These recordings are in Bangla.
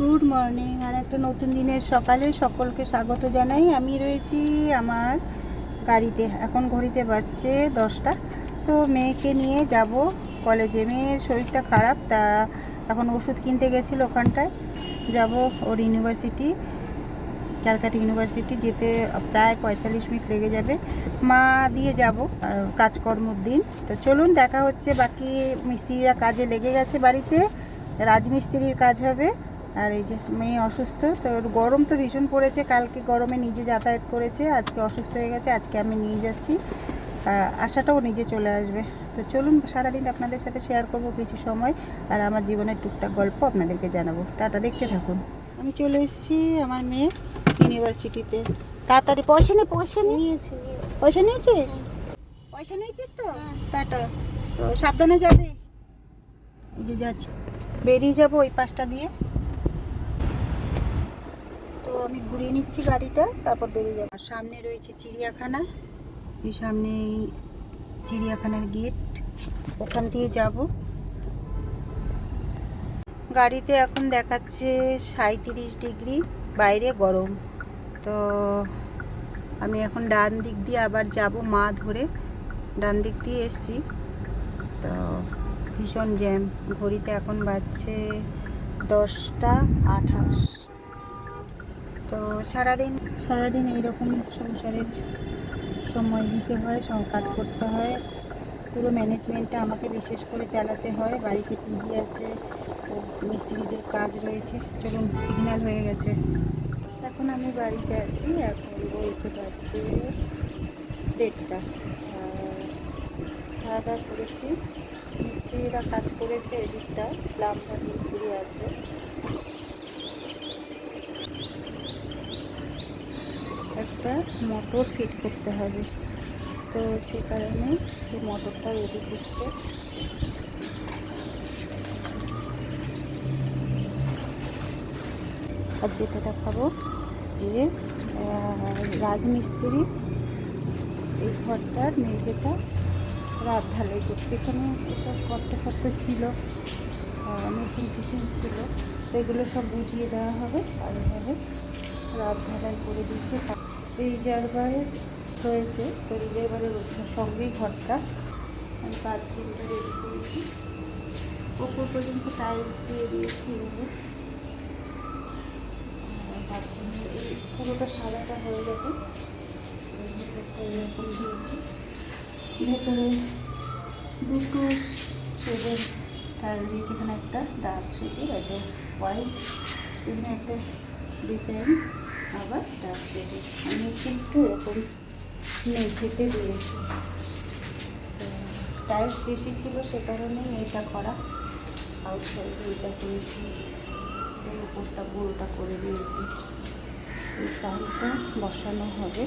গুড মর্নিং আর একটা নতুন দিনের সকালে সকলকে স্বাগত জানাই। আমি রয়েছি আমার গাড়িতে, এখন ঘড়িতে বাজছে দশটা। তো মেয়েকে নিয়ে যাব। কলেজে মেয়ের শরীরটা খারাপ, তা এখন ওষুধ কিনতে গেছিল ওখানটায়। যাব ওর ইউনিভার্সিটি, ক্যালকাটা ইউনিভার্সিটি, যেতে প্রায় পঁয়তাল্লিশ মিনিট লেগে যাবে। মা দিয়ে যাব কাজকর্মর দিন। তো চলুন, দেখা হচ্ছে বাকি মিস্ত্রিরা কাজে লেগে গেছে বাড়িতে। রাজমিস্ত্রির কাজ হবে। আর এই যে মেয়ে অসুস্থ তো গরম তো ভীষণ পড়েছে কালকে গরমে নিজে যাতায়াত করেছে আজকে অসুস্থ হয়ে গেছে আজকে আমি নিয়ে যাচ্ছি। আশাটাও নিজে চলে আসবে। তো চলুন সারাদিন আপনাদের সাথে শেয়ার করব কিছু সময় আর আমার জীবনের টুকটাক গল্প আপনাদেরকে জানাব। টাটা দেখতে থাকুন। আমি চলে এসেছি আমার মেয়ে ইউনিভার্সিটিতে তাড়াতাড়ি পয়সা নে পয়সা নিয়েছি পয়সা নিয়েছিস? পয়সা নিয়েছিস তো? টাটা। তো সাবধানে যাবে। এই যে যাচ্ছি। বেরিয়ে যাব ওই পাশটা দিয়ে। আমি ঘুরিয়ে নিচ্ছি গাড়িটা, তারপর বেরিয়ে যাব। সামনে রয়েছে চিড়িয়াখানা। এই সামনে চিড়িয়াখানার গেট। ওখান দিয়ে যাব। গাড়িতে এখন দেখাচ্ছে সাঁত্রিশ ডিগ্রি, বাইরে গরম। তো আমি এখন ডান দিক দিয়ে আবার যাব মা ধরে। ডান দিক দিয়ে এসছি। তো ভীষণ জ্যাম। ঘড়িতে এখন বাজছে দশটা আঠাশ। তো সারাদিন সারাদিন এইরকম সংসারের সময় দিতে হয় সব কাজ করতে হয়। পুরো ম্যানেজমেন্টটা আমাকে বিশেষ করে চালাতে হয়। বাড়িতে পিজি আছে মিস্ত্রিদের কাজ রয়েছে। চলুন সিগন্যাল হয়ে গেছে। এখন আমি বাড়িতে আছি, এখন বলতে পারছি দেড়টা। খাওয়া দাওয়া করেছি। মিস্ত্রিরা কাজ করেছে, এদিকটা প্লাম্বার মিস্ত্রি আছে। একটা মোটর ফিট করতে হবে। তো সে কারণে সেই মোটরটা রেডি করছে। আর যেটা দেখাবো যে রাজমিস্ত্রি এই ঘরটার মেঝেটা রাত ঢালাই করছে। এখানে এসব গর্ত ফর্ত ছিল মেশিন ফিশিন ছিল। তো এগুলো সব বুঝিয়ে দেওয়া হবে। আর এভাবে রাত ঢালাই করে দিচ্ছে রিজার্ভার রয়েছে তো রিজার্ভারের সঙ্গেই ঘরটা। আমি বাথরুমটা রেডি করেছি। ওপর পর্যন্ত টাইলস দিয়ে দিয়েছি বাথরুমে এই পুরোটা সাদাটা হয়ে গেছে। এর এরকম দিয়েছি ভেতরে দুটো শেডের টাইল দিয়েছি, এখানে একটা ডার্ক শেডের একটা হোয়াইট এখানে একটা ডিজাইন আবার ডার্ক শেডের আমি কিন্তু এরকম মেঝেতে দিয়েছি। টাইলস বেশি ছিল সে কারণেই এটা করা। আউটসাইডে এটা করেছি। এর উপরটা গোলটা করে দিয়েছি। এই পাম্পটা বসানো হবে।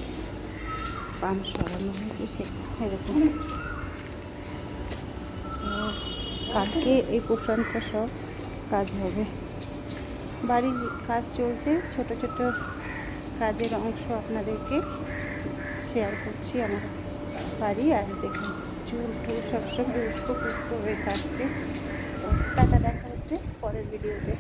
পাম্প সরানো হয়েছে সে এরকম। কালকে এই পোষণটা সব কাজ হবে। বাড়ির কাজ চলছে, ছোট ছোট কাজের অংশ আপনাদেরকে শেয়ার করছি আমার বাড়ি আর দেখুন, চুল টুল সবসময় উস্কো পুষ্ট হয়ে থাকছে টাকা দেখা হচ্ছে পরের ভিডিওতে